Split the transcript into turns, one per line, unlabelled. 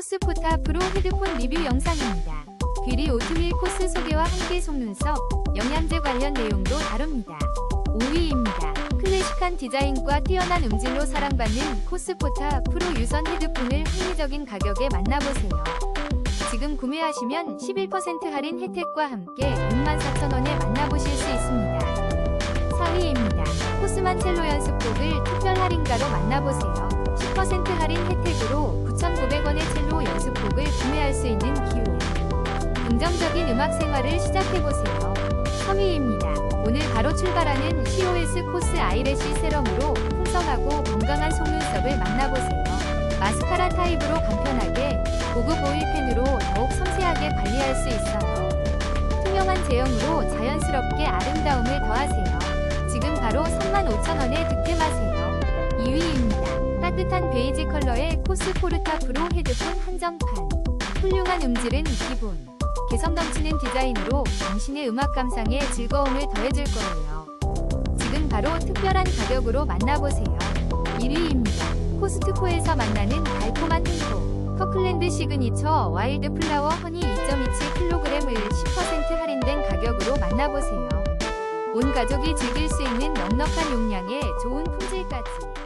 코스 포타 프로 헤드폰 리뷰 영상입니다. 귀리 오트밀 코스 소개와 함께 속눈썹, 영양제 관련 내용도 다룹니다. 5위입니다. 클래식한 디자인과 뛰어난 음질로 사랑받는 코스포타 프로 유선 헤드폰을 합리적인 가격에 만나보세요. 지금 구매하시면 11% 할인 혜택과 함께 64,000원에 만나보실 수 있습니다. 4위입니다. 코스만 첼로 연습곡을 특별 할인가로 만나보세요. 10% 할인 혜택으로 9,900원의 첼로 연습곡을 구매할 수 있는 기회. 긍정적인 음악 생활을 시작해보세요. 3위입니다. 오늘 바로 출발하는 COS 코스 아이래쉬 세럼으로 풍성하고 건강한 속눈썹을 만나보세요. 마스카라 타입으로 간편하게 고급 오일펜으로 더욱 섬세하게 관리할 수 있어요. 투명한 제형으로 자연스럽게 아름다움을 더하세요. 지금 바로 35,000원에 득템하세요. 2위입니다. 따뜻한 베이지 컬러의 코스 포르타 프로 헤드폰 한정판. 훌륭한 음질은 기본. 개성 넘치는 디자인으로 당신의 음악 감상에 즐거움을 더해줄 거예요. 지금 바로 특별한 가격으로 만나보세요. 1위입니다. 코스트코에서 만나는 달콤한 행복. 커클랜드 시그니처 와일드 플라워 허니 2.27kg을 10% 할인된 가격으로 만나보세요. 온 가족이 즐길 수 있는 넉넉한 용량에 좋은 품질까지.